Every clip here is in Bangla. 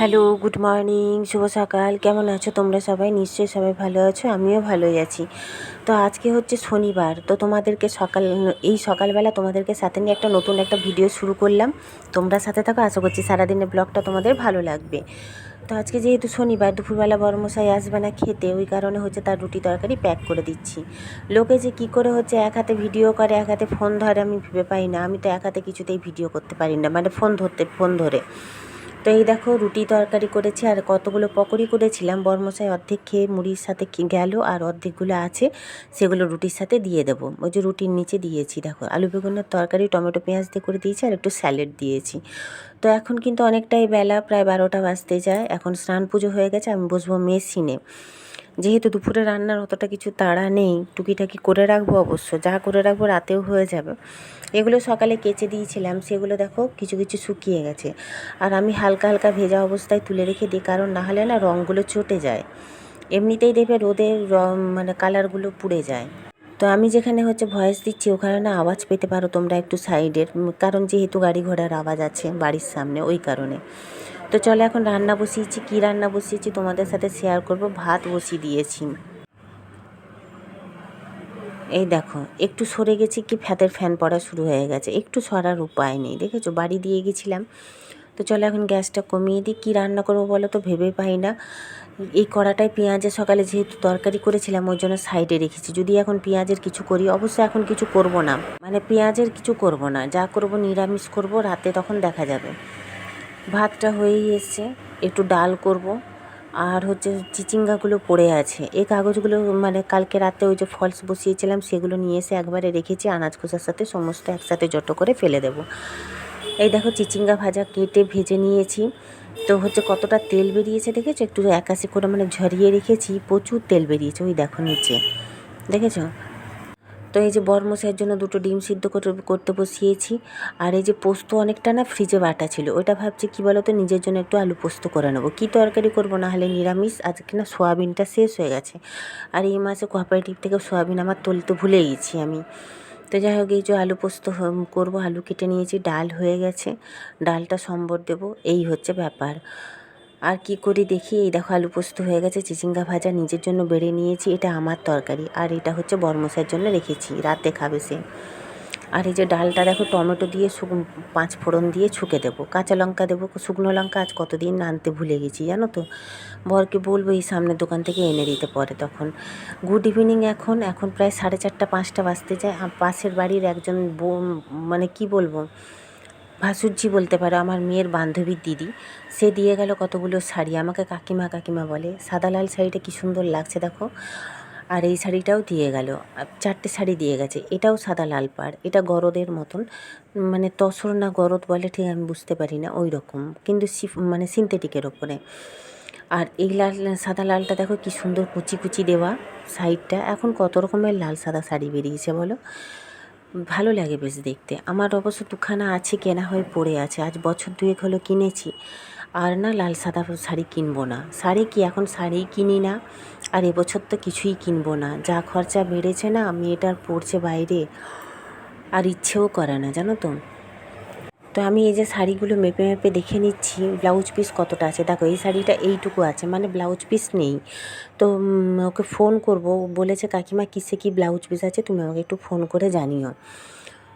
হ্যালো, গুড মর্নিং, শুভ সকাল। কেমন আছো তোমরা সবাই? নিশ্চয়ই সবাই ভালো আছো, আমিও ভালোই আছি। তো আজকে হচ্ছে শনিবার, তো তোমাদেরকে সকাল, এই সকালবেলা তোমাদেরকে সাথে নিয়ে একটা নতুন একটা ভিডিও শুরু করলাম। তোমরা সাথে থাকো, আশা করছি সারাদিনের ব্লগটা তোমাদের ভালো লাগবে। তো আজকে যেহেতু শনিবার, দুপুরবেলা বড়মশাই আসবে না খেতে, ওই কারণে হচ্ছে তার রুটি তরকারি প্যাক করে দিচ্ছি। লোকে যে কী করে হচ্ছে এক হাতে ভিডিও করে, এক হাতে ফোন ধরে, আমি ভেবে পাই না। আমি তো এক হাতে কিছুতেই ভিডিও করতে পারি না মানে ফোন ধরতে ফোন ধরে। তো এই দেখো, রুটি তরকারি করেছি আর কতগুলো পকোড়ি করেছিলাম। বরমশাই অর্ধেক খেয়ে মুড়ির সাথে গেল আর অর্ধেকগুলো আছে, সেগুলো রুটির সাথে দিয়ে দেবো। ওই যে রুটির নিচে দিয়েছি, দেখো, আলু বেগুনের তরকারি, টমেটো, পেঁয়াজ দিয়ে করে দিয়েছি আর একটু স্যালাড দিয়েছি। তো এখন কিন্তু অনেকটাই বেলা, প্রায় বারোটা বাজতে যায়। এখন স্নান পুজো হয়ে গেছে, আমি বসবো মেশিনে যেহেতু দুপুরে রান্নার অতটা কিছু তাড়া নেই, টুকিটাকি করে রাখব অবশ্য, যা করে রাখব রাতেও হয়ে যাবে। এগুলো সকালে কেচে দিয়েছিলাম, সেগুলো দেখো কিছু কিছু শুকিয়ে গেছে। আর আমি হালকা হালকা ভেজা অবস্থায় তুলে রেখে দিই, কারণ না হলে না রঙগুলো চটে যায়। এমনিতেই দেখবে রোদের মানে কালারগুলো পুড়ে যায়। তো আমি যেখানে হচ্ছে ভয়েস দিচ্ছি, ওখানে না আওয়াজ পেতে পারো তোমরা একটু সাইডের কারণ যেহেতু গাড়ি ঘোড়ার আওয়াজ আছে বাড়ির সামনে, ওই কারণে। তো চলো এখন রান্না বসিয়েছি, কী রান্না বসিয়েছি তোমাদের সাথে শেয়ার করব। ভাত বসিয়ে দিয়েছি। এই দেখো, একটু সরে গেছি কি ফ্যাতের ফ্যান পড়া শুরু হয়ে গেছে। একটু সরার উপায় নেই, দেখেছ? বাড়ি দিয়ে গেছিলাম। তো চলো এখন গ্যাসটা কমিয়ে দিই। কী রান্না করব বলো তো? ভেবে পাই না। এই কড়াটায় পেঁয়াজের সকালে যেহেতু তরকারি করেছিলাম, ওই জন্য সাইডে রেখেছি। যদি এখন পেঁয়াজের কিছু করি, অবশ্যই এখন কিছু করব না। মানে পেঁয়াজের কিছু করব না। যা করব, নিরামিষ করব, রাতে তখন দেখা যাবে। ভাতটা হয়েই এসছে। একটু ডাল করব। আর হচ্ছে চিচিঙ্গাগুলো পড়ে আছে। এই কাগজগুলো মানে কালকে রাতে ওই যে ফলস বসিয়েছিলাম, সেগুলো নিয়ে এসে একবারে রেখেছি। আনাজ খোসার সাথে সমস্ত একসাথে জটো করে ফেলে দেবো। এই দেখো চিচিঙ্গা ভাজা কেটে ভেজে নিয়েছি। তো হচ্ছে কতটা তেল বেরিয়েছে দেখেছ? একটু একাশি করে মানে ঝরিয়ে রেখেছি। প্রচুর তেল বেরিয়েছে। ওই দেখো নিচে। দেখেছ? তো এই যে বরমশাইয়ের জন্য দুটো ডিম সিদ্ধ করে করতে বসিয়েছি। আর এই যে পোস্ত অনেকটা না ফ্রিজে বাটা ছিল ওটা ভাবছি কী বলো তো নিজের জন্য একটু আলু পোস্ত করে নেব। কী তরকারি করব না হলে নিরামিষ, আজকে না সোয়াবিনটা শেষ হয়ে গেছে। আর এই মাসে কোঅপারেটিভ থেকে সোয়াবিন আমার তুলতে ভুলে গেছি আমি। তো যাই হোক, এই যে আলু পোস্ত করব, আলু কেটে নিয়েছি, ডাল হয়ে গেছে। ডালটা সম্বর দেবো, এই হচ্ছে ব্যাপার। আর কি করি দেখি? এই দেখো আলু পোস্ত হয়ে গেছে, চিচিঙ্গা ভাজা নিজের জন্য বেড়ে নিয়েছি, এটা আমার তরকারি। আর এটা হচ্ছে বর্মশাইয়ের জন্য রেখেছি, রাতে খাবে সে। আর এই যে ডালটা দেখো, টমেটো দিয়ে পাঁচ ফোড়ন দিয়ে ছুকে দেবো। কাঁচা লঙ্কা দেবো, শুকনো লঙ্কা আজ কতদিন আনতে ভুলে গেছি জানো তো? বরকে বলব এই সামনের দোকান থেকে এনে দিতে পরে তখন। গুড ইভিনিং এখন এখন প্রায় সাড়ে চারটা, পাঁচটা বাজতে যায়। পাশের বাড়ির একজন মানে কি বলব? ভাসুরজি বলতে পারো, আমার মেয়ের বান্ধবীর দিদি, সে দিয়ে গেল কতগুলো শাড়ি। আমাকে কাকিমা কাকিমা বলে, সাদা লাল শাড়িটা কী সুন্দর লাগছে দেখো। আর এই শাড়িটাও দিয়ে গেল, চারটে শাড়ি দিয়ে গেছে। এটাও সাদা লাল পাড়, এটা গরদের মতন। মানে তসর না গরদ বলে ঠিক আমি বুঝতে পারি না, ওই রকম। কিন্তু মানে সিনথেটিকের ওপরে। আর এই লাল, সাদা লালটা দেখো কি সুন্দর কুচি কুচি দেওয়া সাইডটা। এখন কত রকমের লাল সাদা শাড়ি বেরিয়েছে বলো? ভালো লাগে বেশ দেখতে। আমার অবশ্য দুখানা আছে, কেনা হয়ে পড়ে আছে। আজ বছর দুয়েক হলো কিনেছি। আর না, লাল সাদা শাড়ি কিনবো না। শাড়ি কি এখন শাড়ি কিনি না? আর এবছর তো কিছুই কিনবো না। যা খরচা বেড়েছে না, মেয়েটার পড়ছে বাইরে। আর ইচ্ছেও করে না, জানো তো? তো আমি এই যে শাড়িগুলো মেপে মেপে দেখে নিচ্ছি, ব্লাউজ পিস কতটা আছে? দেখো, এই শাড়িটা এইটুকু আছে মানে ব্লাউজ পিস নেই। তো ওকে ফোন করব বলেছে, কাকিমা, কিসে কি ব্লাউজ পিস আছে? তুমি আমাকে একটু ফোন করে জানিও।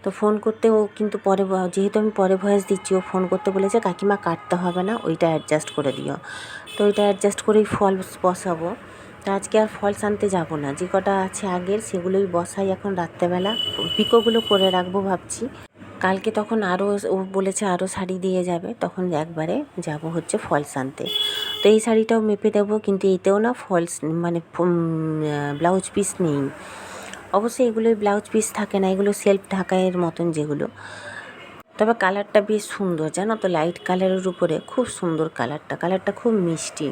তো ফোন করতে ও কিন্তু পরে যেহেতু আমি পরে ভয়েস দিচ্ছি, ও ফোন করতে বলেছে, কাকিমা, কাটতে হবে না, ওইটা অ্যাডজাস্ট করে দিও। তো ওইটা অ্যাডজাস্ট করেই ফলস বসাবো। তো আজকে আর ফলস আনতে যাব না, যে কটা আছে আগের, সেগুলোই বসাই এখন রাত্রেবেলা। পিকোগুলো করে রাখব ভাবছি। কালকে তখন আরও ও বলেছে আরও শাড়ি দিয়ে যাবে, তখন একবারে যাব হচ্ছে ফলস আনতে। তো এই শাড়িটাও মেপে দেবো, কিন্তু এতেও না ফলস মানে ব্লাউজ পিস নেই। অবশ্যই এগুলোই ব্লাউজ পিস থাকে না, এগুলো সেলফ ঢাকাইয়ের মতন যেগুলো। তবে কালারটা বেশ সুন্দর, জানো তো, লাইট কালারের উপরে, খুব সুন্দর কালারটা কালারটা খুব মিষ্টি।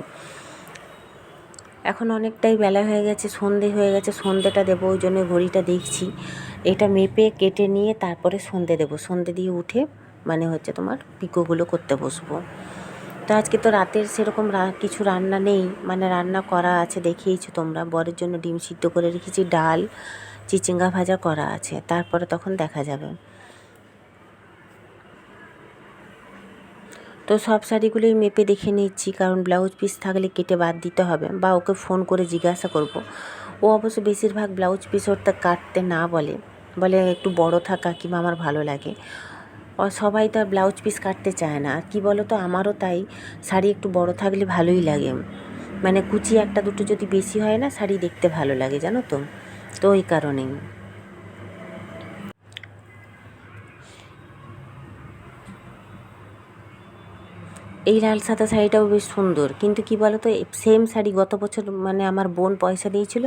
এখন অনেকটাই বেলা হয়ে গেছে, সন্ধে হয়ে গেছে সন্ধেটা দেবো, ওই জন্য ঘড়িটা দেখছি। এটা মেপে, কেটে নিয়ে তারপরে সন্ধে দেবো। সন্ধে দিয়ে উঠে মানে হচ্ছে তোমার পিকোগুলো করতে বসবো। তো আজকে তো রাতের সেরকম কিছু রান্না নেই মানে রান্না করা আছে দেখিয়েছো তোমরা। বরের জন্য ডিম সিদ্ধ করে রেখেছি, ডাল, চিচিঙ্গা ভাজা করা আছে, তারপরে তখন দেখা যাবে। তো সব শাড়িগুলোই মেপে দেখে নিচ্ছি, কারণ ব্লাউজ পিস থাকলে কেটে বাদ দিতে হবে বা ওকে ফোন করে জিজ্ঞাসা করব। ও অবশ্য বেশিরভাগ ব্লাউজ পিস ওর তা কাটতে না বলে বলে একটু বড় থাক, কাকিমা আমার ভালো লাগে। সবাই তো আর ব্লাউজ পিস কাটতে চায় না, আর কী বলো তো আমারও তাই, শাড়ি একটু বড় থাকলে ভালোই লাগে। মানে কুচি একটা দুটো যদি বেশি হয় না, শাড়ি দেখতে ভালো লাগে, জানো তো? তো ওই কারণেই। এই লাল সাদা শাড়িটাও বেশ সুন্দর। কিন্তু কি বলো তো সেম শাড়ি গত বছর মানে আমার বোন পয়সা দিয়েছিল,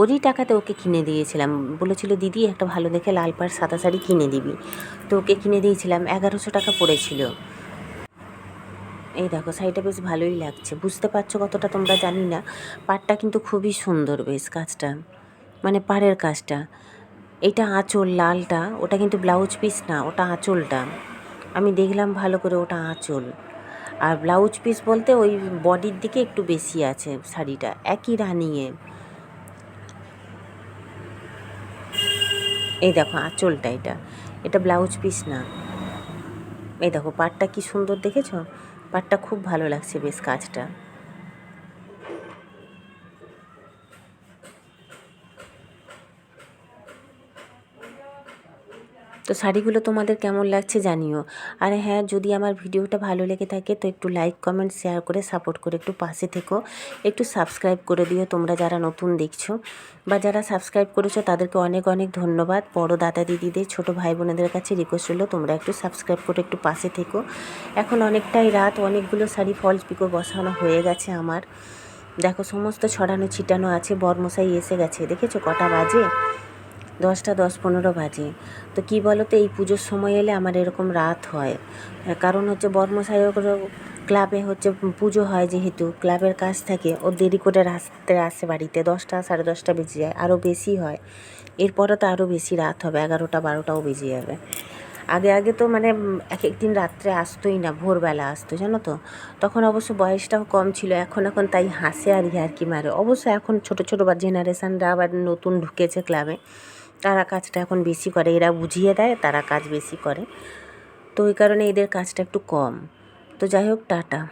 ওরই টাকাতে ওকে কিনে দিয়েছিলাম। বলেছিল, দিদি, একটা ভালো দেখে লাল পাড় সাদা শাড়ি কিনে দিবি। তো ওকে কিনে দিয়েছিলাম, এগারোশো টাকা পড়েছিল। এই দেখো, শাড়িটা বেশ ভালোই লাগছে। বুঝতে পারছ কতটা তোমরা জানি না, পাড়টা কিন্তু খুবই সুন্দর বেশ কাজটা মানে পাড়ের কাজটা। এটা আঁচল, লালটা, ওটা কিন্তু ব্লাউজ পিস না, ওটা আঁচলটা। আমি দেখলাম ভালো করে ওটা আঁচল। আর ব্লাউজ পিস বলতে ওই বডির দিকে একটু বেশি আছে শাড়িটা, একই রানিংয়ে এই দেখো আঁচলটা এটা এটা ব্লাউজ পিস না। এই দেখো পাটটা কি সুন্দর দেখেছ? পাটটা খুব ভালো লাগছে বেশ কাজটা। তো শাড়িগুলো তোমাদের কেমন লাগছে জানিও। আর হ্যাঁ যদি আমার ভিডিওটা ভালো লেগে থাকে তো একটু লাইক কমেন্ট শেয়ার করে সাপোর্ট করে একটু পাশে থেকো। একটু সাবস্ক্রাইব করে দিও তোমরা যারা নতুন দেখছ। বা যারা সাবস্ক্রাইব করেছ তাদেরকে অনেক অনেক ধন্যবাদ। বড় দাদা দিদিদের, ছোট ভাই বোনেদের কাছে রিকোয়েস্ট হলো তোমরা একটু সাবস্ক্রাইব করে একটু পাশে থেকো। এখন অনেকটাই রাত, অনেকগুলো শাড়ি ফলস পিকো বসানো হয়ে গেছে আমার। দেখো, সমস্ত ছড়ানো ছিটানো আছে, বরমশাই এসে গেছে। দেখেছ কটা বাজে? দশটা দশ পনেরো বাজে। তো কী বলো তো এই পুজোর সময় এলে আমার এরকম রাত হয়। কারণ হচ্ছে বর্মশাই ক্লাবে হচ্ছে পুজো হয় যেহেতু, ক্লাবের কাজ থাকে, ও দেরি করে আসতে আসে বাড়িতে, দশটা সাড়ে দশটা বেজে যায়, আরও বেশি হয়। এরপরে তো আরও বেশি রাত হবে, এগারোটা বারোটাও বেজে যাবে। আগে আগে তো মানে এক একদিন রাত্রে আসতোই না, ভোরবেলা আসতো, জানো তো? তখন অবশ্য বয়সটাও কম ছিল, এখন এখন তাই হাসে আর কি মারে। অবশ্য এখন ছোটো ছোটো বা জেনারেশানরা আবার নতুন ঢুকেছে ক্লাবে। তারা কাজটা এখন বেশি করে, এরা বুঝিয়ে দেয় তারা কাজ বেশি করে। তো ওই কারণে এদের কাজটা একটু কম। তো যাই হোক, টাটা।